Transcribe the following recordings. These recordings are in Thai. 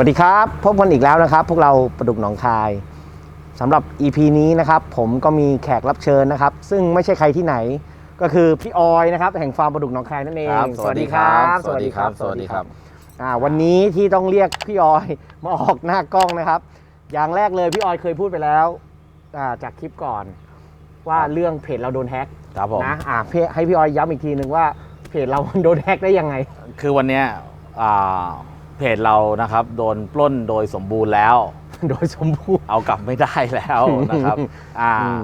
วัสดีครับ พบกันอีกแล้วนะครับ พวกเราประดุกหนองคายสำหรับ EP นี้นะครับ ผมก็มีแขกรับเชิญนะครับ ซึ่งไม่ใช่ใครที่ไหน ก็คือพี่ออยนะครับ แห่งฟาร์มประดุกหนองคายนั่นเองครับสวัสดีครับ สวัสดีครับสวัสดีครับอ่าวันนี้ที่ต้องเรียกพี่ออยมาออกหน้ากล้องนะครับ อย่างแรกเลยพี่ออยเคยพูดไปแล้วอ่าจากคลิปก่อน ว่าเรื่องเพจเราโดนแฮ็กครับผม นะอ่าพี่ให้พี่ออยย้ำอีกทีหนึ่งว่าเพจเราโดนแฮ็กได้ยังไง คือวันเนี้ยอ่า เพจเรานะครับ โดนปล้นโดยสมบูรณ์แล้ว โดยสมบูรณ์ เอากลับไม่ได้แล้วนะครับอ่าอืม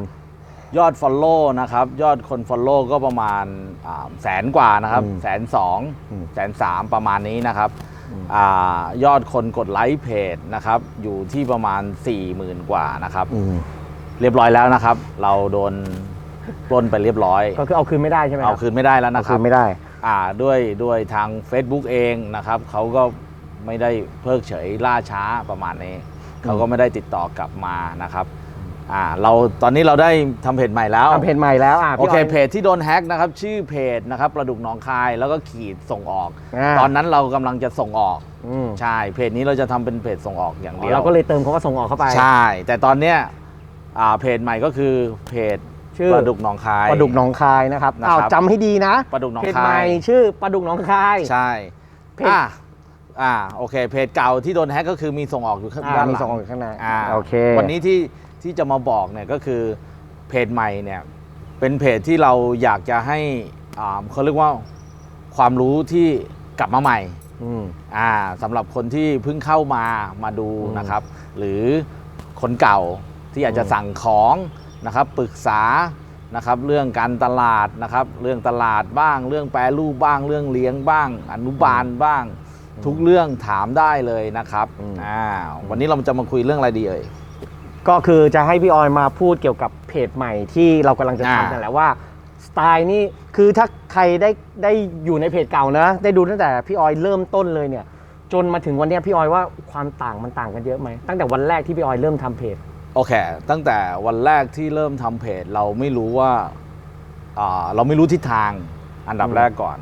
ยอด Follow นะครับ ยอดคน Follow ก็ประมาณอ่าแสนกว่านะครับอืมแสนสองอืม แสนสามประมาณนี้นะครับอืมอายอดคนกดไลค์เพจนะครับ อยู่ที่ประมาณ 4 0,000 กว่านะครับ อืมเรียบร้อยแล้วนะครับ เราโดนปล้นไปเรียบร้อย ก็คือเอาคืนไม่ได้ใช่ไหมรับเอาคืนไม่ได้แล้วเอานะคคืรับ นไม่ได้ อ่าด้วยด้วยทาง Facebook เองนะครับเขาก็ ไม่ได้เพิกเฉยล่าช้าประมาณนี้ เขาก็ไม่ได้ติดต่อกลับมานะครับอ่าเราตอนนี้เราได้ทำเพจใหม่แล้ว ทำเพจใหม่แล้วอะโอพี่เคย เพจที่โดนแฮ็กนะครับ ชื่อเพจนะครับประดุกหนองคายแล้วก็ขีดส่งออกาตอนนั้นเรากำลังจะส่งออก อืมใช่ เพจนี้เราจะทำเป็นเพจส่งออกอย่างเดียวเราก็เลยเติมคำว่าส่งออกเข้าไป ใช่ แต่ตอนเนี้ยอ่าเพจใหม่ก็คือเพจชื่อ ประดุกหนองคาย ปลาดุกหนองคายนะครับนะครับ อ้าวจำให้ดีนะ ปลาดุกหนองเพจคายใหม่ชื่อปลาดุกหนองคาย ใช่เพจ อ่า อ่าโอเค เพจเก่าที่โดนแฮ็กก็คือมีส่งออกอยู่ข้างอ่าด้านหมีลังส่งออกอยู่ข้างในอ่าโอเควันนี้ที่ที่จะมาบอกเนี่ยก็คือเพจใหม่เนี่ยเป็นเพจที่เราอยากจะให้อ่าเขาเรียกว่าความรู้ที่กลับมาใหม่ อืม อ่าสำหรับคนที่เพิ่งเข้ามามาดูอืมนะครับ หรือคนเก่าที่อยากจะอืม สั่งของนะครับปรึกษานะครับเรื่องการตลาดนะครับ เรื่องตลาดบ้าง เรื่องแปรรูปบ้าง เรื่องเลี้ยงบ้าง อนุบาลบ้าง ทุกเรื่องถามได้เลยนะครับอ่าวันนี้เราจะมาคุยเรื่องอะไรดีเอ่ยก็คือจะให้พี่ออยมาพูดเกี่ยวกับเพจใหม่ที่เรากำลังจะอ่าทำกันแหละว่าสไตล์นี่คือถ้าใครได้ได้อยู่ในเพจเก่านะ ได้ดูตั้งแต่พี่ออยเริ่มต้นเลยเนี่ย จนมาถึงวันเนี้ยพี่ออยว่าความต่างมันต่างกันเยอะไหมตั้งแต่วันแรกที่พี่ออยเริ่มทำเพจโอเค ตั้งแต่วันแรกที่เริ่มทำเพจ เราไม่รู้ว่าอ่าเราไม่รู้ทิศทางอันดับอืมแรกก่อน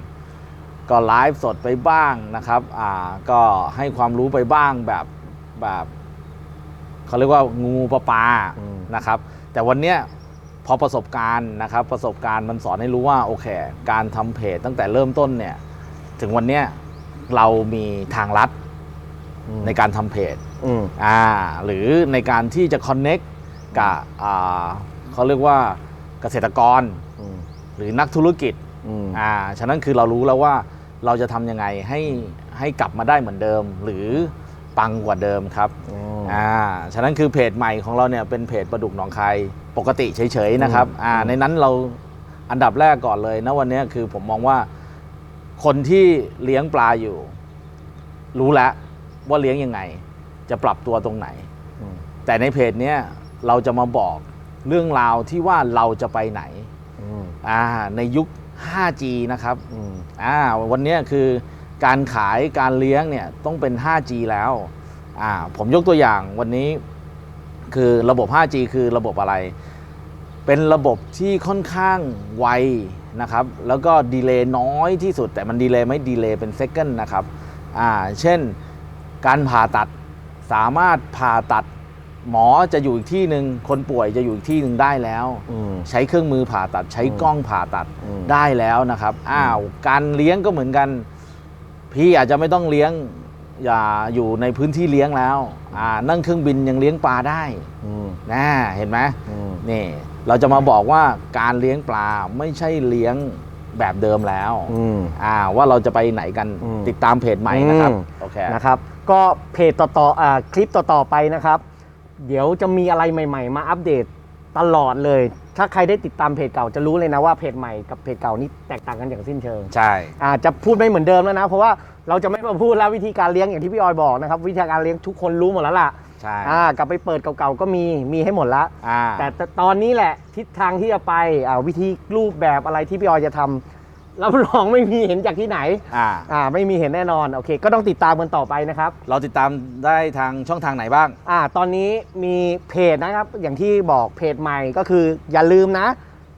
ก็ไลฟ์สดไปบ้างนะครับอ่าก็ให้ความรู้ไปบ้างแบบแบบเขาเรียกว่างูปลาปลาอืม นะครับ แต่วันเนี้ยพอประสบการณ์นะครับประสบการณ์มันสอนให้รู้ว่าโอเค การทำเพจตั้งแต่เริ่มต้นเนี่ยถึงวันเนี้ยเรามีทางลัดในการทำเพจ อืม อ่าหรือในการที่จะ connect กับอ่าเขาเรียกว่าเกษตรกรอืม หรือนักธุรกิจ อืมอ่าฉะนั้นคือเรารู้แล้วว่าเราจะทำยังไงให้ให้กลับมาได้เหมือนเดิม หรือปังกว่าเดิมครับอืมอ่าฉะนั้นคือเพจใหม่ของเราเนี่ยเป็นเพจประดุกหนองคายปกติเฉยๆนะครับอ่าอืมในนั้นเราอันดับแรกก่อนเลยนะวันเนี้ยคือผมมองว่าคนที่เลี้ยงปลาอยู่ รู้แล้วว่าเลี้ยงยังไง จะปรับตัวตรงไหน อืม แต่ในเพจเนี้ยเราจะมาบอกเรื่องราวที่ว่าเราจะไปไหน อืม อ่าในยุค 5G นะครับอ่าวันนี้คือการขายการเลี้ยงเนี่ยต้องเป็น 5G แล้วอ่าผมยกตัวอย่างวันนี้คือระบบ 5G คือระบบอะไร เป็นระบบที่ค่อนข้างไวนะครับ แล้วก็ดีเลย์น้อยที่สุด แต่มันดีเลย์ไม่ดีเลย์เป็นเซคันด์นะครับอ่าเช่นการผ่าตัดสามารถผ่าตัด หมอจะอยู่อีกที่หนึ่งคนป่วยจะอยู่อีกที่หนึ่งได้แล้ว อืม ใช้เครื่องมือผ่าตัดใช้อืมกล้องผ่าตัดอืม ได้แล้วนะครับอ้าวการเลี้ยงก็เหมือนกัน พี่อาจจะไม่ต้องเลี้ยงอย่าอยู่ในพื้นที่เลี้ยงแล้วอ่านั่งเครื่องบินยังเลี้ยงปลาได้อืมนะเห็นไหมอืมนี่เราจะมาบอกว่าการเลี้ยงปลาไม่ใช่เลี้ยงแบบเดิมแล้วอืม อ่าว่าเราจะไปไหนกันอืมติดตามเพจใหม่นะครับอืม โอเค นะครับ ก็เพจต่อต่ออ่าคลิปต่อๆไปนะครับ เดี๋ยวจะมีอะไรใหม่ๆ มาอัปเดตตลอดเลย ถ้าใครได้ติดตามเพจเก่าจะรู้เลยนะว่าเพจใหม่กับเพจเก่านี่แตกต่างกันอย่างสิ้นเชิงใช่ อาจจะพูดไม่เหมือนเดิมแล้วนะ เพราะว่าเราจะไม่มาพูดแล้ววิธีการเลี้ยงอย่างที่พี่ออยบอกนะครับวิธีการเลี้ยงทุกคนรู้หมดแล้วล่ะใช่อ่ากลับไปเปิดเก่าๆก็มีมีให้หมดละอ่าแต่แต่ตอนนี้แหละทิศทางที่จะไปอ่าวิธีรูปแบบอะไรที่พี่ออยจะทำ รับรองไม่มีเห็นจากที่ไหนอ่า อ่าไม่มีเห็นแน่นอนโอเค ก็ต้องติดตามกันต่อไปนะครับเราติดตามได้ทางช่องทางไหนบ้าง อ่าตอนนี้มีเพจนะครับ อย่างที่บอกเพจใหม่ก็คืออย่าลืมนะ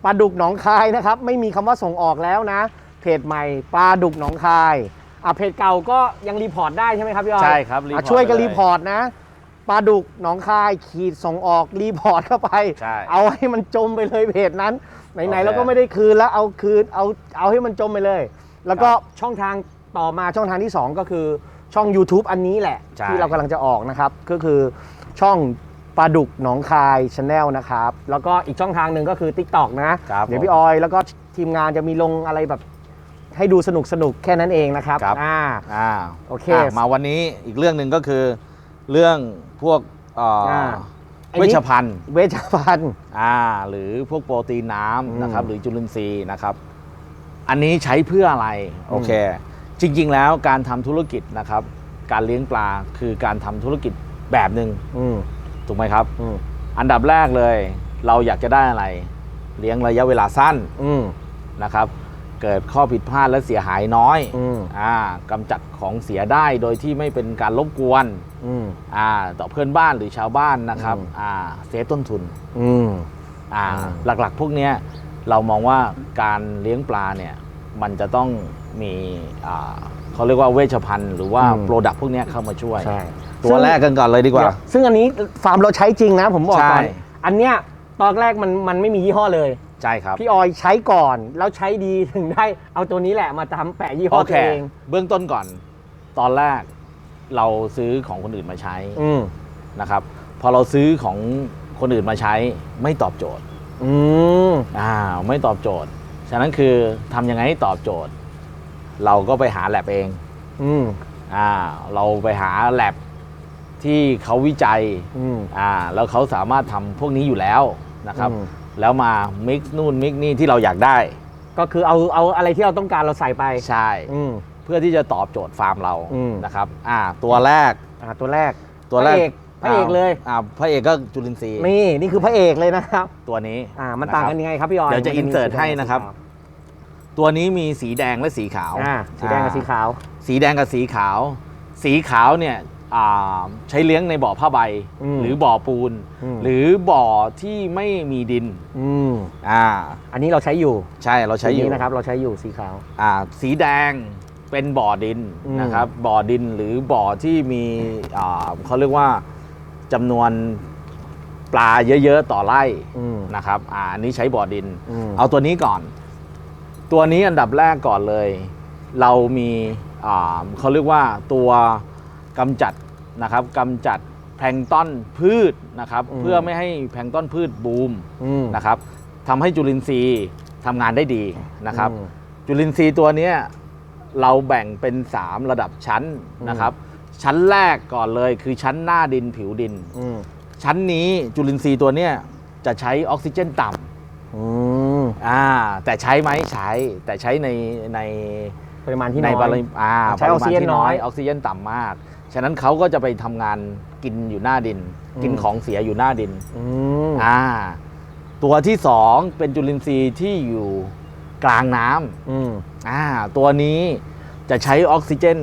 ปลาดุกหนองคายนะครับ ไม่มีคำว่าส่งออกแล้วนะ เพจใหม่ปลาดุกหนองคายอะเพจเก่าก็ยังรีพอร์ตได้ใช่ไหมครับพี่ออยใช่ครับรีพออะร์ตช่วยกันไปเลยรีพอร์ตนะปลาดุกหนองคายขีดส่งออกรีพอร์ตเข้าไป ใช่ เอาให้มันจมไปเลยเพจนั้น ไหนโอๆเคเราก็ไม่ได้คืนแล้วเอาคืนเอาเอาให้มันจมไปเลย แล้วก็ครับช่องทางต่อมาช่องทางที่ 2 ก็คือช่อง YouTube อันนี้แหละ ใช่ ที่เรากำลังจะออกนะครับ ก็คือช่องปลาดุกหนองคายชาแนลนะครับ แล้วก็อีกช่องทางหนึ่งก็คือ TikTok นะ ครับเดี๋ยวผมพี่ออย แล้วก็ทีมงานจะมีลงอะไรแบบ ให้ดูสนุกสนุกๆแค่นั้นเองนะครับครับ อ่า อ่าโอเคอะมาวันนี้อีกเรื่องหนึ่งก็คือ เรื่องพวกเอ่ออาอันนี้ เวชภัณฑ์ เวชภัณฑ์อ่าหรือพวกโปรตีนน้อืมำนะครับ หรือจุลินทรีย์นะครับ อันนี้ใช้เพื่ออะไร โอเค จริง ๆ แล้วการทำธุรกิจนะครับ การเลี้ยงปลาคือการทำธุรกิจแบบหนึ่งอืมถูกไหมครับอืมอันดับแรกเลย เราอยากจะได้อะไร เลี้ยงระยะเวลาสั้นอืมนะครับ เกิดข้อผิดพลาดและเสียหายน้อยอืมอ่ากำจัดของเสียได้โดยที่ไม่เป็นการรบกวนอืม อ่าต่อเพื่อนบ้านหรือชาวบ้านนะครับอืม อ่าเซฟต้นทุนอืม อ่าอืม หลักๆ พวกเนี้ยเรามองว่าการเลี้ยงปลาเนี่ยมันจะต้องมีอ่าเขาเรียกว่าเวชภัณฑ์หรือว่าโปรดักต์พวกเนี้ยเข้ามาช่วย ใช่ ตัวแรกกันก่อนเลยดีกว่าเดี๋ยวซึ่งอันนี้ฟาร์มเราใช้จริงนะ ผมบอกก่อน ใช่ อันเนี้ยตอนแรกมันมันไม่มียี่ห้อเลย ใช่ครับพี่ออยใช้ก่อน แล้วใช้ดีถึงได้เอาตัวนี้แหละมาทำแปะยี่ห้โออเคตัวเอง เบื้องต้นก่อน ตอนแรกเราซื้อของคนอื่นมาใช้อืมนะครับ พอเราซื้อของคนอื่นมาใช้ ไม่ตอบโจทย์อืมอ่าไม่ตอบโจทย์ ฉะนั้นคือทำยังไงให้ตอบโจทย์ เราก็ไปหาแลบเอง อืมอ่าเราไปหาแลบที่เขาวิจัยอืม อ่าแล้วเขาสามารถทำพวกนี้อยู่แล้วนะครับ อืม แล้วมา mix นู่น mix นี่ที่เราอยากได้ ก็คือเอาเอาอะไรที่เราต้องการเราใส่ไปใช่ อืม เพื่อที่จะตอบโจทย์ฟาร์มเราอืม นะครับอ่าตัวแรกอ่าตัวแรกตัวแรกพระเอกพระเอกเลย อ่าพระเอกก็จุลินทรีย์นี่นี่คือพระเอกเลยนะครับตัวนี้อ่ามันต่างกันนะคยัรับงไงครับพี่ออยเดี๋ยวจะมัมี insert สีแดงให้นะครับกับ ตัวนี้มีสีแดงและสีขาวสีขาวอ่าสีแดงกับสีขาว สีแดงกับสีขาว สีขาวเนี่ยอ่า ใช้เลี้ยงในบ่อผ้าใบ อืมหรือบ่อปูน อืม หรือบ่อที่ไม่มีดินอืมอ่าอันนี้เราใช้อยู่ใช่เราใช้อยู่ สีนะครับ เราใช้อยู่สีขาว อ่าสีแดงเป็นบ่อดินอืม นะครับบ่อดินหรือบ่อที่มีอ่าเขาเรียกว่าจำนวนปลาเยอะ ๆ ต่อไร่อืมนะครับอ่าอันนี้ใช้บ่อดิน อืมเอาตัวนี้ก่อน ตัวนี้อันดับแรกก่อนเลย เรามีอ่าเขาเรียกว่าตัวกำจัด นะครับกำจัดแพลงก์ต้นพืชนะครับอืม เพื่อไม่ให้แพลงก์ต้นพืชบูมอืม นะครับทำให้จุลินทรีย์ทำงานได้ดีนะครับ อืมจุลินทรีย์ตัวเนี้ยเราแบ่งเป็น 3 ระดับชั้นนะครับ ชั้นแรกก่อนเลยคือชั้นหน้าดินผิวดิน อืมชั้นนี้จุลินทรีย์ตัวเนี้ยจะใช้ออกซิเจนต่ำอืมอ่าแต่ใช้ไหมใช้แต่ใช้ในใน ปริมาณที่ในน้อย ปริอ่าใช้ออกซิเจนปริมาณที่น้อยออกซิเจนต่ำมาก ฉะนั้นเขาก็จะไปทำงานกินอยู่หน้าดิน อืม กินของเสียอยู่หน้าดินอืมอ่าตัวที่สองเป็นจุลินทรีย์ที่อยู่กลางน้ำ อืมอ่าตัวนี้จะใช้ออกซิเจน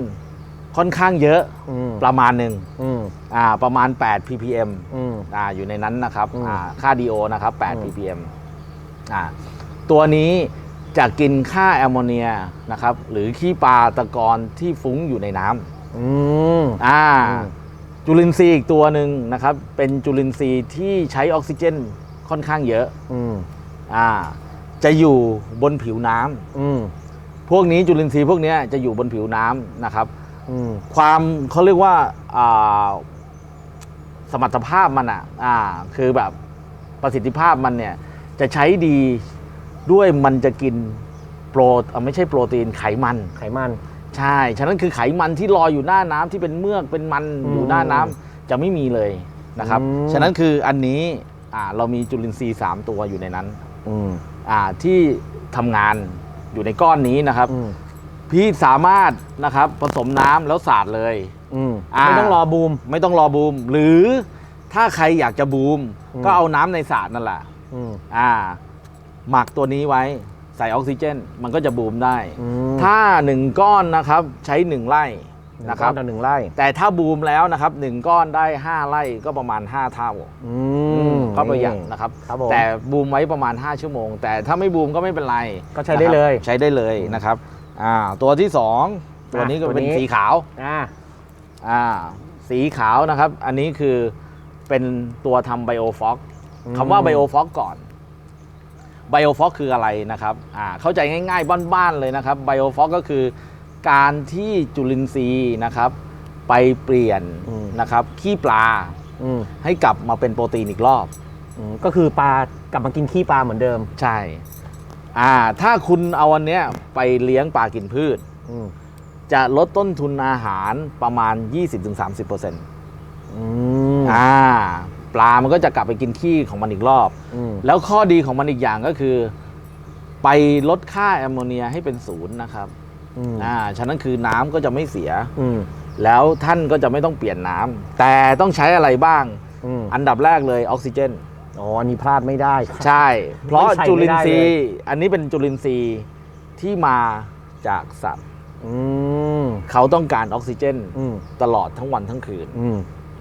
ค่อนข้างเยอะอืมประมาณหนึ่งอืมอ่าประมาณ 8 ppm อืม อ่าอยู่ในนั้นนะครับอืมอ่าค่า DO นะครับ อืม 8 ppm อ่าตัวนี้จะกินค่าแอมโมเนียนะครับหรือขี้ปลาตะกอนที่ฟุ้งอยู่ในน้ำ อืมอ่าอืมจุลินทรีย์อีกตัวหนึ่งนะครับ เป็นจุลินทรีย์ที่ใช้ออกซิเจนค่อนข้างเยอะ อืมอ่า จะอยู่บนผิวน้ำอืมพวกนี้จุลินทรีย์พวกเนี้ยจะอยู่บนผิวน้ำนะครับ อืมความเขาเรียกว่าอ่าสมรรถภาพมันอะอ่า คือแบบประสิทธิภาพมันเนี่ย จะใช้ดีด้วยมันจะกินโปรเอ่อไม่ใช่โปรตีนไขมัน ไขมัน ใช่ ฉะนั้นคือไขมันที่ลอยอยู่หน้าน้ำที่เป็นเมือกเป็นมันอืมอยู่หน้าน้ำจะไม่มีเลยนะครับ อืม ฉะนั้นคืออันนี้อ่าเรามีจุลินทรีย์ 3 ตัวอยู่ในนั้นอืมอ่าที่ทำงานอยู่ในก้อนนี้นะครับ อืมพี่สามารถนะครับผสมน้ำแล้วสาดเลย อืมอ่า ไม่ต้องรอบูม ไม่ต้องรอบูม หรือถ้าใครอยากจะบูม อืม ก็เอาน้ำในสาดนั่นแหละอืม อ่า หมักตัวนี้ไว้ใส่ออกซิเจน มันก็จะบูมได้ อืมถ้าหนึ่งก้อนนะครับใช้หนึ่งไร่นะครับหงก้อต่อหนึ่งไร่แต่ถ้าบูมแล้วนะครับหนึ่งก้อนได้ 5 ไร่ก็ประมาณ 5 เท่าอืมก็ประหยัดนะครับ ครับผม แต่บูมไว้ประมาณ 5 ชั่วโมง แต่ถ้าไม่บูมก็ไม่เป็นไรก็ใช้ได้เลยนะครับใช้ได้เลยนะครับอ่าตัวที่ 2 ตัวนี้ก็ตัวเป็นนี้ สีขาวอ่าอ่าสีขาวนะครับ อันนี้คือเป็นตัวทำไบโอฟอกอืมคำว่าไบโอฟอกก่อน ไบโอฟอกคืออะไรนะครับอ่าเข้าใจง่ายๆ บ้านๆเลยนะครับไบโอฟอกก็คือการที่จุลินทรีย์นะครับ ไปเปลี่ยนอืมนะครับขี้ปลาอืมให้กลับมาเป็นโปรตีนอีกรอบอืมก็คือปลากลับมากินขี้ปลาเหมือนเดิมใช่อ่าถ้าคุณเอาอันเนี้ยไปเลี้ยงปลากินพืชอืมจะลดต้นทุนอาหารประมาณ 20-30%ออืมอ่า ปลามันก็จะกลับไปกินขี้ของมันอีกรอบ อืม แล้วข้อดีของมันอีกอย่างก็คือ ไปลดค่าแอมโมเนียให้เป็นศูนย์นะครับอืมอ่าฉะนั้นคือน้ำก็จะไม่เสีย อืมแล้วท่านก็จะไม่ต้องเปลี่ยนน้ำแต่ต้องใช้อะไรบ้าง อืมอันดับแรกเลยออกซิเจน อ๋ออันนี้พลาดไม่ได้ ใช่ เพราะไม่ใส่จุลินไม่ได้ทรีเลยย์อันนี้เป็นจุลินทรีย์ที่มาจากสัตว์ อืมเขาต้องการออกซิเจนอืมตลอดทั้งวันทั้งคืนอืม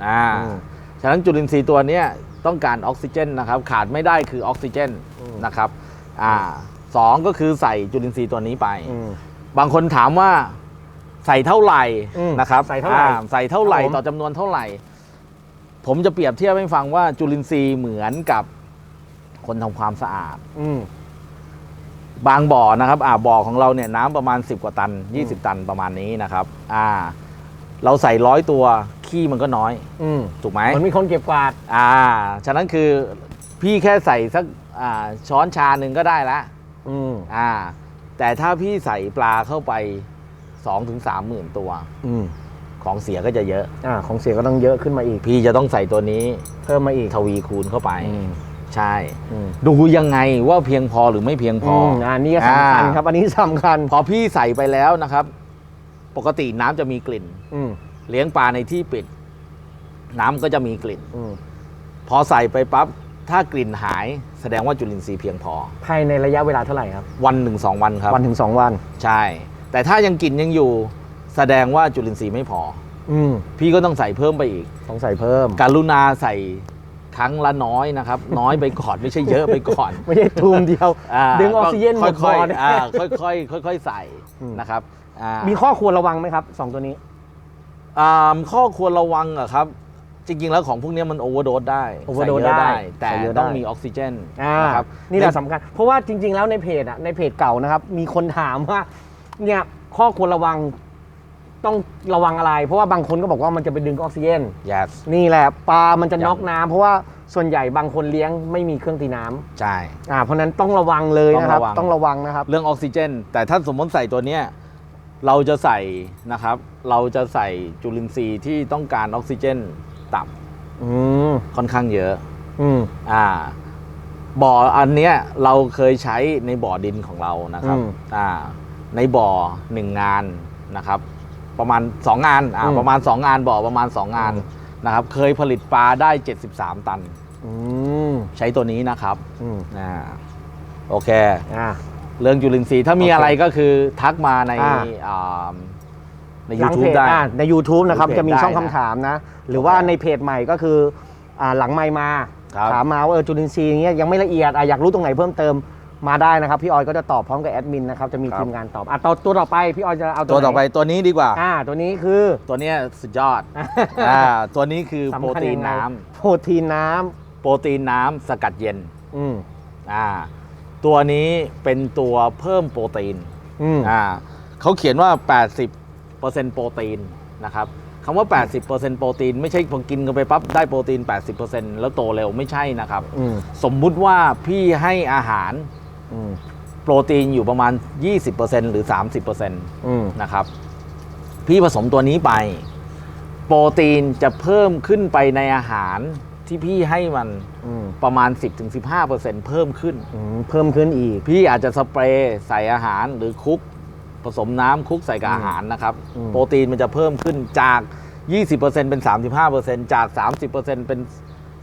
อ่าอืม ฉะนั้นจุลินทรีย์ตัวเนี้ยต้องการออกซิเจนนะครับขาดไม่ได้คือออกซิเจนอืมนะครับอ่าสองก็คือใส่จุลินทรีย์ตัวนี้ไปอืมบางคนถามว่าใส่เท่าไหร่อืมนะครับใส่เท่าไหร่อ่ใส่เท่าไหร่ครับผมต่อจำนวนเท่าไหร่ ผมจะเปรียบเทียบให้ฟังว่าจุลินทรีย์เหมือนกับคนทำความสะอาดอืมบางบ่อนะครับ อ่าบ่อของเราเนี่ยน้ำประมาณ 10 กว่าตัน 20 ตันประมาณนี้นะครับ อ่า เราใส่ร้อยตัว ขี้มันก็น้อย อืมถูกไหมมันมีคนเก็บกวาด อ่า ฉะนั้นคือพี่แค่ใส่สักอ่าช้อนชาหนึ่งก็ได้ละอืมอ่า แต่ถ้าพี่ใส่ปลาเข้าไป2-3ถึงหมื่นตัว อืมของเสียก็จะเยอะ อ่า ของเสียก็ต้องเยอะขึ้นมาอีก พี่จะต้องใส่ตัวนี้เพิ่มมาอีกทวีคูณเข้าไป อืมใช่ อืมดูยังไงว่าเพียงพอหรือไม่เพียงพออืมออันนี้ก็สำคัญอ่า ครับ อันนี้สำคัญ พอพี่ใส่ไปแล้วนะครับ ปกติน้ำจะมีกลิ่น อืม เลี้ยงปลาในที่ปิด น้ำก็จะมีกลิ่น อืมพอใส่ไปปั๊บถ้ากลิ่นหายแสดงว่าจุลินทรีย์เพียงพอ ภายในระยะเวลาเท่าไหร่ครับ วันหนึ่งสองวันครับ วันถึงสองวัน ใช่ แต่ถ้ายังกลิ่นยังอยู่ แสดงว่าจุลินทรีย์ไม่พอ อืมพี่ก็ต้องใส่เพิ่มไปอีก ต้องใส่เพิ่ม การุณาใส่ครั้งละน้อยนะครับ น้อยไปก่อนไม่ใช่เยอะไปก่อนไม่ใช่ทูมเดียวาดึงออกซิเจนหมดค่อยบ่อเนี่ยๆอ่าค่อยๆค่อย ๆ ใส่อืม นะครับอ่ามีข้อควรระวังไหมครับสองตัวนี้อ่า ข้อควรระวังอะครับ จริง ๆ แล้วของพวกเนี้ยมันโอเวอร์โดสได้ overdose ใส่เยอะได้แต่ใส่เยอะได้ ต้องมีออกซิเจนอ่านะครับนี่แหละสำคัญ เพราะว่าจริง ๆ แล้วในเพจอะในเพจเก่านะครับ มีคนถามว่า เนี่ยข้อควรระวังต้องระวังอะไร เพราะว่าบางคนก็บอกว่ามันจะไปดึงออกซิเจน yes นี่แหละปลามันจะอย่างน็อกน้ำเพราะว่าส่วนใหญ่บางคนเลี้ยงไม่มีเครื่องตีน้ำใช่ อ่าเพราะฉะนั้นต้องระวังเลยนะครับ ต้องระวัง ต้องระวังนะครับ เรื่องออกซิเจน แต่ถ้าสมมติใส่ตัวเนี้ย เราจะใส่นะครับ เราจะใส่จุลินทรีย์ที่ต้องการออกซิเจนต่อืมำค่อนข้างเยอะ อืม อ่าบ่ออันเนี้ยเราเคยใช้ในบ่อดินของเรานะครับอืมอ่าในบ่อหนึ่งงานนะครับ ประมาณ2งานอ่าอืมประมาณ2งานบ่อประมาณ2งานอืม นะครับ เคยผลิตปลาได้ 73 ตัน อืมใช้ตัวนี้นะครับอืมอ่าโอเค อ่า เรื่องจุลินทรีย์ถ้ามีโอเคอะไรก็คือทักมาในอ่า อ่าใน หลังเพ YouTube จได้ อ่าใน YouTube นะครับในเพจจะมีช่องได้คำนะถามนะ หรือว่าโอเคในเพจใหม่ก็คืออ่าหลังไมค์มา ครับ ถามมาว่าเออจุลินทรีย์อย่างเงี้ยยังไม่ละเอียดอะอยากรู้ตรงไหนเพิ่มเติมมาได้นะครับ พี่ออยก็จะตอบพร้อมกับแอดมินนะครับ จะมีทีมงานตอบอะต่อตัวต่อไปพี่ออยจะเอาตัตัววไหนต่อไปตัวนี้ดีกว่า อ่าตัวนี้คือ ตัวเนี้ยสุดยอดอ่าตัวนี้คือโปรสำคัญตีนยังไงน้ำโปรตีนน้ำโปรตีนน้ำสกัดเย็น อืม อ่า ตัวนี้เป็นตัวเพิ่มโปรตีนอืมอ่าเขาเขียนว่า 80%โปรตีนนะครับคำว่า 80%โปรตีน ไม่ใช่พอกินกันไปปั๊บได้โปรตีน 80%แล้วโตเร็วไม่ใช่นะครับ อืมสมมุติว่าพี่ให้อาหารอืมโปรตีนอยู่ประมาณ 20%หรือ 30%อืมนะครับ พี่ผสมตัวนี้ไป โปรตีนจะเพิ่มขึ้นไปในอาหาร ที่พี่ให้มันอืมประมาณ 10-15%เพิ่มขึ้น อืมเพิ่มขึ้นอีก พี่อาจจะสเปรย์ใส่อาหารหรือคลุก ผสมน้ำคลุกใส่กับอาหารนะครับ อืม โปรตีนมันจะเพิ่มขึ้นจาก 20%เป็น 35%จาก 30%เป็น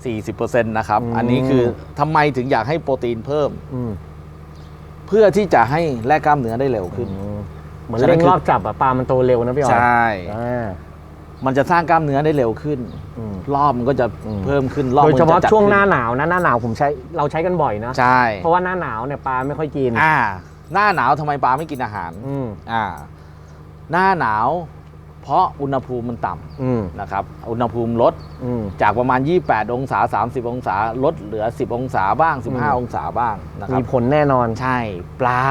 40%นะครับ อันนี้คือทำไมถึงอยากให้โปรตีนเพิ่ม อืมเพื่อที่จะให้แลกกล้ามเนื้อได้เร็วขึ้นอืมเหมือนเร่งรอบจับอะปลามันโตเร็วนะพี่ออยใช่ อ่า มันจะสร้างกล้ามเนื้อได้เร็วขึ้น อืม รอบมันก็จะอืม เพิ่มขึ้นรอบโดยเฉพาะมันจจัดช่วงหน้าขึ้หนาวนะหน้าหนาวผมใช้เราใช้กันบ่อยนะ ใช่เพราะว่าหน้าหนาวเนี่ยปลาไม่ค่อยกินอ่า หน้าหนาวทำไมปลาไม่กินอาหาร อืมอ่า หน้าหนาว เพราะอุณหภูมิมันต่อืมำนะครับ อุณหภูมิลดอืม จากประมาณ 28 องศา 30 องศาลดเหลือ 10 องศาบ้าง อืม 15 องศาบ้างนะครัมีบ ผลแน่นอน ใช่ปลา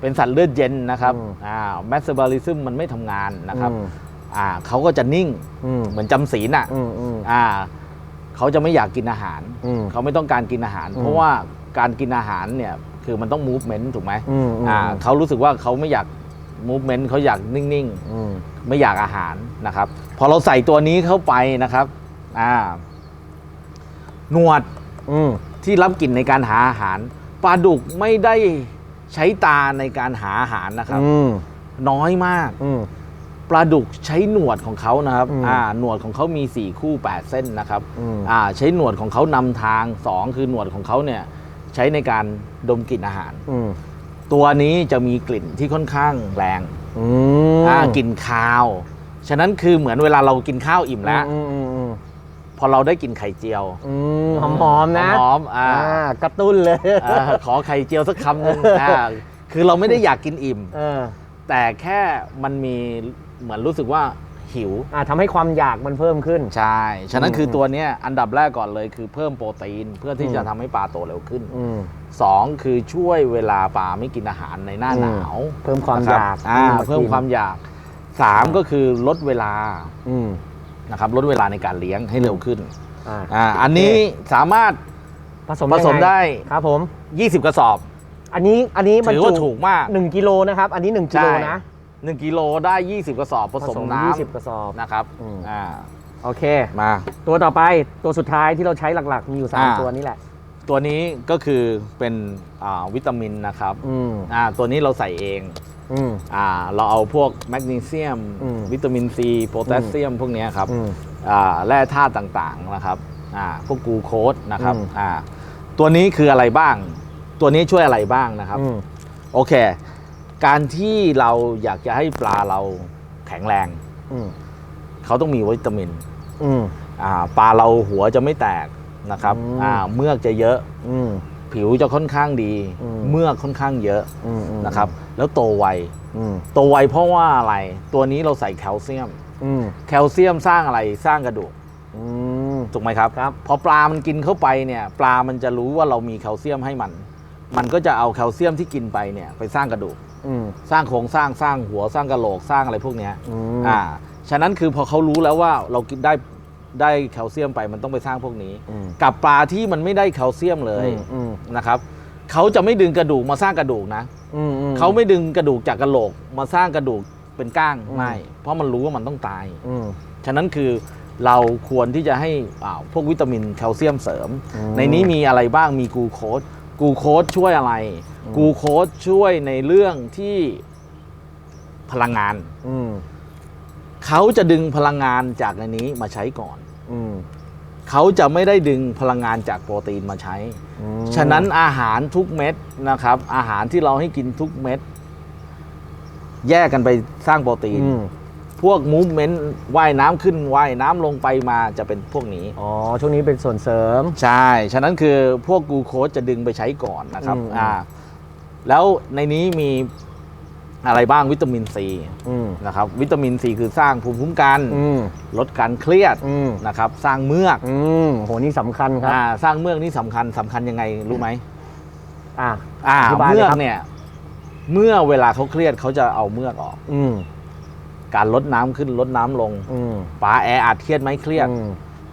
เป็นสัตว์เลือดเย็นนะครับอืมอ่าแมสเซบาริซึมมันไม่ทำงานนะครับ อืม อ่าเขาก็จะนิ่งอืมเหมือนจำศีลอะอืมอืมอ่าเขาจะไม่อยากกินอาหารอืมเขาไม่ต้องการกินอาหารอืมเพราะว่าการกินอาหารเนี่ยคือมันต้อง movement ถูกไหมอืมอืมอ่าเขารู้สึกว่าเขาไม่อยาก movement เขาอยากนิ่งอืมๆไม่อยากอาหารนะครับ พอเราใส่ตัวนี้เข้าไปนะครับอ่าหนวดอืมที่รับกลิ่นในการหาอาหารปลาดุกไม่ได้ใช้ตาในการหาอาหารนะครับอืมน้อยมากอืม ปลาดุกใช้หนวดของเขานะครับอืมอ่าหนวดของเขามี 4 คู่ 8 เส้นนะครับอืม อ่าใช้หนวดของเขานำทาง 2 คือหนวดของเขาเนี่ยใช้ในการดมกลิ่นอาหาร อืมตัวนี้จะมีกลิ่นที่ค่อนข้างแรงอืมอ่ากลิ่นคาว ฉะนั้นคือเหมือนเวลาเรากินข้าวอิ่มแล้ว อืมอืมอืมพอเราได้กินไข่เจียว อืมหอมหอมๆนะหอมๆอ่าอ่า กระตุ้นเลยอ่าขอไข่เจียวสักคำหนึ่งอ่าคือเราไม่ได้อยากกินอิ่ม เออแต่แค่มันมี เหมือนรู้สึกว่าหิว อ่าทำให้ความอยากมันเพิ่มขึ้น ใช่ ฉะนั้นอืมคือตัวเนี้ยอันดับแรกก่อนเลยคือเพิ่มโปรตีนเพื่อที่อืมจะทำให้ปลาโตเร็วขึ้น อืม สองคือช่วยเวลาปลาไม่กินอาหารในหน้าอืมหนาวเพิ่มความนะครับอยากอ่าให้นเพิ่มกินความอยากสามก็คือลดเวลาอืมนะครับลดเวลาในการเลี้ยงให้เร็วขึ้นอ่าอ่าอันนี้สามารถผสมผสมยังงได้ ครับผม 20 กระสอบ อันนี้อันนี้บรรถือจุว่าถูกมาก หนึ่งกิโลนะครับ อันนี้หนึ่งกิโลใช่ นะ 1กิโลได้ 20 กระสอบผสมน้ยี่สิบกระสอบำนะครับอืม อ่าโอเค มา ตัวต่อไปตัวสุดท้ายที่เราใช้หลักๆ มีอยู่สามอ่าตัวนี้แหละ ตัวนี้ก็คือเป็นอ่าวิตามินนะครับอืมอ่าตัวนี้เราใส่เองอืม อ่าเราเอาพวกแมกนีเซียม อืม วิตามินซีโพแทสเซียมพวกเนี้ยครับ อืม อ่าแร่ธาตุต่างๆนะครับอ่าพวกกลูโคสนะครับอืม อ่าตัวนี้คืออะไรบ้าง ตัวนี้ช่วยอะไรบ้างนะครับ อืม โอเค การที่เราอยากจะให้ปลาเราแข็งแรง อืมเขาต้องมีวิตามินอืม อ่าปลาเราหัวจะไม่แตกนะครับอืม อ่าเมือกจะเยอะ อืม ผิวจะค่อนข้างดี อืม เมือกค่อนข้างเยอะอืมอืมนะครับ แล้วโตไว อืมโตไวเพราะว่าอะไร ตัวนี้เราใส่แคลเซียม อืมแคลเซียมสร้างอะไร สร้างกระดูก อืม ถูกไหมครับ ครับ พอปลามันกินเข้าไปเนี่ย ปลามันจะรู้ว่าเรามีแคลเซียมให้มัน มันก็จะเอาแคลเซียมที่กินไปเนี่ยไปสร้างกระดูก อืมสร้างโครงสร้างสร้างหัวสร้างกระโหลกสร้างอะไรพวกเนี้ยอืมอ่าฉะนั้นคือพอเขารู้แล้วว่าเรากินได้ได้แคลเซียมไปมันต้องไปสร้างพวกนี้ อืมกับปลาที่มันไม่ได้แคลเซียมเลยอืมอืมนะครับเขาจะไม่ดึงกระดูกมาสร้างกระดูกนะอืมอืมเขาไม่ดึงกระดูกจากกระโหลกมาสร้างกระดูกเป็นก้างอืมไม่เพราะมันรู้ว่ามันต้องตาย อืม ฉะนั้นคือเราควรที่จะให้อ่าพวกวิตามินแคลเซียมเสริม อืม ในนี้มีอะไรบ้างมีกลูโคส กลูโคสช่วยอะไรอืมกลูโคสช่วยในเรื่องที่พลังงาน อืมเขาจะดึงพลังงานจากในนี้มาใช้ก่อน อืมเขาจะไม่ได้ดึงพลังงานจากโปรตีนมาใช้ อืมฉะนั้นอาหารทุกเม็ดนะครับ อาหารที่เราให้กินทุกเม็ด แยกกันไปสร้างโปรตีน อืม พวกมูฟเมนต์ว่ายน้ำขึ้นว่ายน้ำลงไปมาจะเป็นพวกนี้ อ๋อ ช่วงนี้เป็นส่วนเสริม ใช่ ฉะนั้นคือพวกกลูโคสจะดึงไปใช้ก่อนนะครับอืม อ่าแล้วในนี้มีอะไรบ้างวิตามินซีอืมนะครับวิตามินซีคือสร้างภูมิคุ้มกัน อืมลดการเครียดอืมนะครับสร้างเมือกอืมโหนี่สำคัญครับ อ่าสร้างเมือกนี่สำคัญสำคัญยังไงรู้ไหมอะ อ่าอธิบายเลยเมือกครับ เนี่ยเมื่อเวลาเขาเครียดเขาจะเอาเมือกออก อืม การลดน้ำขึ้นลดน้ำลงอืมปลาแออัดเครียดไหมเครียดอืม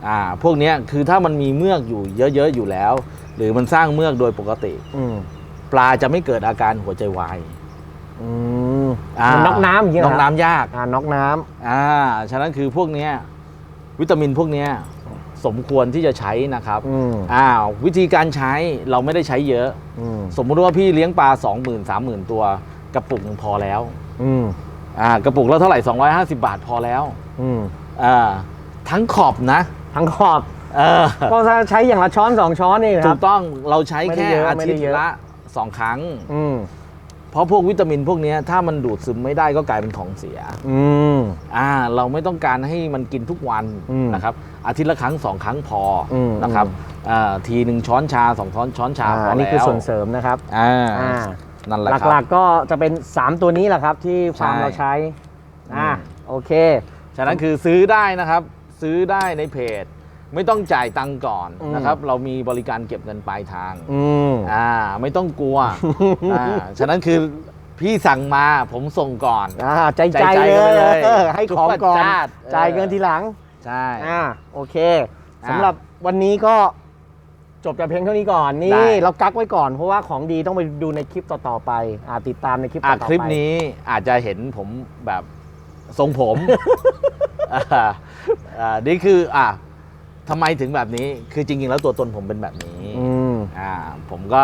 อ่าพวกเนี้ยคือถ้ามันมีเมือกอยู่เยอะๆอยู่แล้ว หรือมันสร้างเมือกโดยปกติอืมปลาจะไม่เกิดอาการหัวใจวายอืมอ่ามันน็อกน้ำอย่างเงี้ยน็อกเหรน้ำยากอ่าน็อกน้ำอ่าฉะนั้นคือพวกเนี้ยวิตามินพวกเนี้ยสมควรที่จะใช้นะครับอืมอ่าวิธีการใช้เราไม่ได้ใช้เยอะอืมสมมุติว่าพี่เลี้ยงปลา20,000 30,000 ตัวกระปุกหนึ่งพอแล้ว อืมอ่ากระปุกละเท่าไหร่ 250 บาทพอแล้วอืมอ่าทั้งขอบนะทั้งขอบเออก็จะใช้อย่างละช้อนสองช้อนนี่คถูรับ กต้องเราใช้ไม่ได้แค่เยอะอาไม่ทิได้ตย์เยอะ ละสองครั้ง อืมเพราะพวกวิตามินพวกเนี้ยถ้ามันดูดซึมไม่ได้ก็กลายเป็นของเสีย อืม อ่าเราไม่ต้องการให้มันกินทุกวันอืมนะครับอาทิตย์ละครั้งสองครั้งพออม นะครับอ่าทีหนึ่งช้อนชาสองช้อนช้อนชาอ่าพออันนี้แล้วคือส่วนเสริมนะครับอ่าอ่า นั่นแหละหคลัรักบๆก็จะเป็น 3 ตัวนี้แหละครับที่ฟาร์มใช่เราใช้อ่าโอเค ฉะนั้นคือซื้อได้นะครับ ซื้อได้ในเพจ ไม่ต้องจ่ายตังค์ก่อนอืม นะครับ เรามีบริการเก็บเงินปลายทางอืม อ่าไม่ต้องกลัวอ่าฉะนั้นคือพี่สั่งมาผมส่งก่อน อ่าใจใจใจเลๆกันไปเลยยเออให้ของก่อน ทุกประจาดจ่ายเงินทีหลังใช่ อ่าโอเคอ่า สำหรับวันนี้ก็ จบแต่เพียงเท่านี้ก่อนได้ นี่เรากักไว้ก่อนเพราะว่าของดีต้องไปดูในคลิปต่อๆไปอ่าติดตามในคลิปต่อะอๆไปคลิปนี้อาจจะเห็นผมแบบทรงผม อ่าอ่านี่คืออะทำไมถึงแบบนี้ คือจริง ๆ แล้วตัวตนผมเป็นแบบนี้อืมอ่าผมก็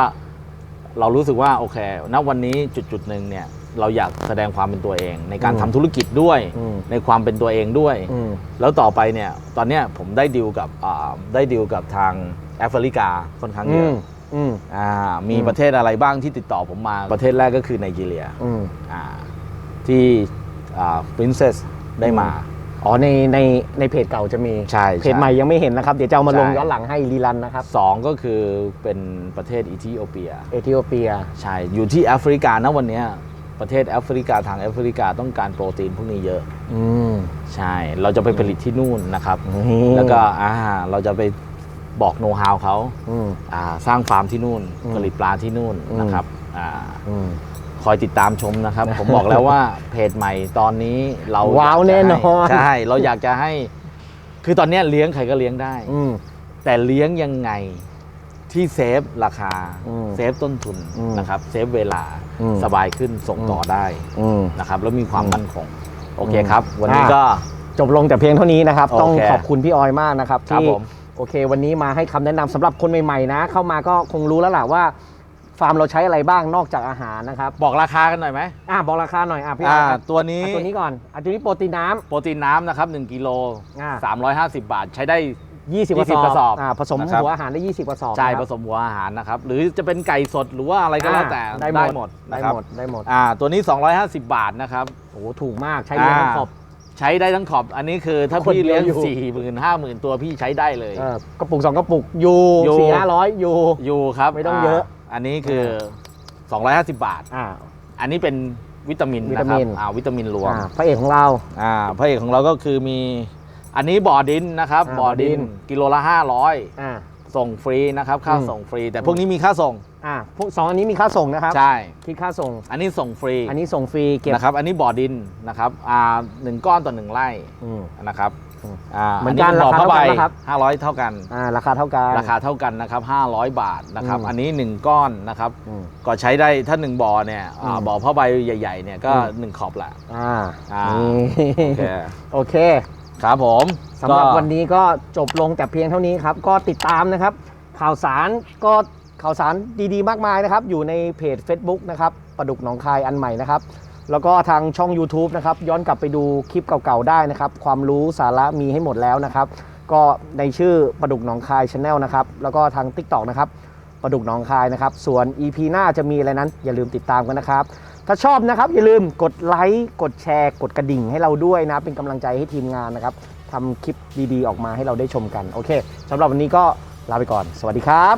เรารู้สึกว่าโอเคณวันนี้จุดจุดๆหนึ่งเนี่ย เราอยากแสดงความเป็นตัวเอง ในการอืมทำธุรกิจด้วย อืม ในความเป็นตัวเองด้วย อืม แล้วต่อไปเนี่ย ตอนเนี้ยผมได้ดีลกับอ่าได้ดีลกับทางแอฟริกาค่อนข้างเยอือะมอืม อ่ามีอืมประเทศอะไรบ้างที่ติดต่อผมมาประเทศแรกก็คือไนจีเรียอืม อ่าที่อ่า princess ได้มา อ๋อ ใน ใน ในเพจเก่าจะมีใช่เพจใหม่ยังไม่เห็นนะครับ เดี๋ยวจะเอามาลงใช่ ย้อนหลังให้รีรันนะครับ สองก็คือเป็นประเทศอิธิโอเปีย เอธิโอเปีย ใช่ อยู่ที่แอฟริกานะวันเนี้ย ประเทศแอฟริกาทางแอฟริกาต้องการโปรตีนพวกนี้เยอะ อืม ใช่ เราจะไปผลิตที่นู่นนะครับนี่แล้วก็อ่าเราจะไปบอกโน้ตฮาวเขาอืม อ่าสร้างฟาร์มที่นู่นอืมผลิตปลาที่นู่นอืม นะครับอ่าอืม คอยติดตามชมนะครับ ผมบอกแล้วว่าเพจใหม่ตอนนี้เราว้าวอยกจะแน่นอนให้ใช่ เราอยากจะให้ คือตอนเนี้ยเลี้ยงใครก็เลี้ยงได้ อืม แต่เลี้ยงยังไงที่เซฟราคา อืมเซฟต้นทุนอืม นะครับ เซฟเวลา อืม สบายขึ้นส่งต่อได้อืม นะครับแล้วมีความอืมมั่นคงโอเคครับ วันนี้อะก็ จบลงแต่เพียงเท่านี้นะครับ โอเคต้องขอบคุณพี่ออยมากนะครับครับที่ผมโอเค วันนี้มาให้คำแนะนำสำหรับคนใหม่ๆนะ เข้ามาก็คงรู้แล้วล่ะว่า ฟาร์มเราใช้อะไรบ้างนอกจากอาหารนะครับบอกราคากันหน่อยไหมอะบอกราคาหน่อยอะพี่ออ่าอยครับตัวนี้อะตัวนี้ก่อนอะตัวนี้โปรตีนน้โปรตีนน้ำนะครับ1กิโลอ่า 350 บาท ใช้ได้ำ 20กระ20 กระสสออบบอ่าผสมนะครับ หัวอาหารได้ 20 กระสอบใช่นะคผรับสมหัวอาหารนะครับ หรือจะเป็นไก่สดหรือว่าอะไรก็แล้วแต่อ่าได้หมดได้นะครับหมดได้หมดอ่าตัวนี้ 250 บาทนะครับ โอ้โหถูกมากใช้เงินอ่าขอบ ใช้ได้ทั้งขอบ อันนี้คือถ้าคนพี่เดียวเลี้ยงอยู่สี่หมื่นห้าหมื่นตัวพี่ใช้ได้เลย เออกระปุกสองกระปุกอยู่อยู่ สี่ห้าร้อยอยู่อยู่ครับไม่ต้องเยอะอันนี้คือ 250 บาท อ่า อันนี้เป็นวิตามินวินะตาคมิรับน อ่าวิตามินรวมอ่าพระเอกของเรา อ่าพระเอกของเราก็คือมี อันนี้บ่อดินนะครับอ่าบ่อดินบ่อดิน กิโลละ500อ่าส่งฟรีนะครับค่าอืมส่งฟรี แต่พวกนี้มีค่าส่งอ่าพวกสองอันนี้มีค่าส่งนะครับใช่ คิดค่าส่ง อันนี้ส่งฟรีอันนี้ส่งฟรีเก็บนะครับ อันนี้บ่อดินนะครับอ่าหนึ่งก้อนต่อหนึ่งไร่อืม นะครับอืมอ่าเหมือนกันป็บ่อราคาผ้าใบเท่ากันนะครับ ห้าร้อยเท่ากัน อ่าราคาเท่ากัน ราคาเท่ากันนะครับ500 บาทนะครับ อืม อันนี้ 1 ก้อนนะครับ อืม ก็ใช้ได้ถ้า 1บ่อเนี่ยอ่าอืมบ่อผ้าใบใหญ่ๆเนี่ยก็ อืม 1 ขอบละอ่าอ่านี่โอเค โอเค ครับผมสำหรับก็วันนี้ก็จบลงแต่เพียงเท่านี้ครับ ก็ติดตามนะครับ ข่าวสารก็ข่าวสารดีๆ มากมายนะครับ อยู่ในเพจ Facebook นะครับประดุกหนองคายอันใหม่นะครับ แล้วก็ทางช่อง YouTube นะครับ ย้อนกลับไปดูคลิปเก่าๆ ได้นะครับ ความรู้สาระมีให้หมดแล้วนะครับ ก็ในชื่อประดุกหนองคายช n แนลนะครับ แล้วก็ทาง TikTok นะครับประดุกหนองคายนะครับ ส่วน EP หน้าจะมีอะไรนั้น อย่าลืมติดตามกันนะครับ ถ้าชอบนะครับ อย่าลืมกดไลค์กดแชร์ กดกระดิ่งให้เราด้วยนะ เป็นกำลังใจให้ทีมงานนะครับทำคลิปดีๆ ออกมาให้เราได้ชมกัน โอเคสำหรับวันนี้ก็ลาไปก่อน สวัสดีครับ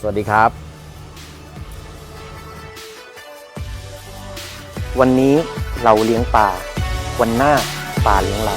สวัสดีครับ วันนี้เราเลี้ยงปลาวันหน้าปลาเลี้ยงเรา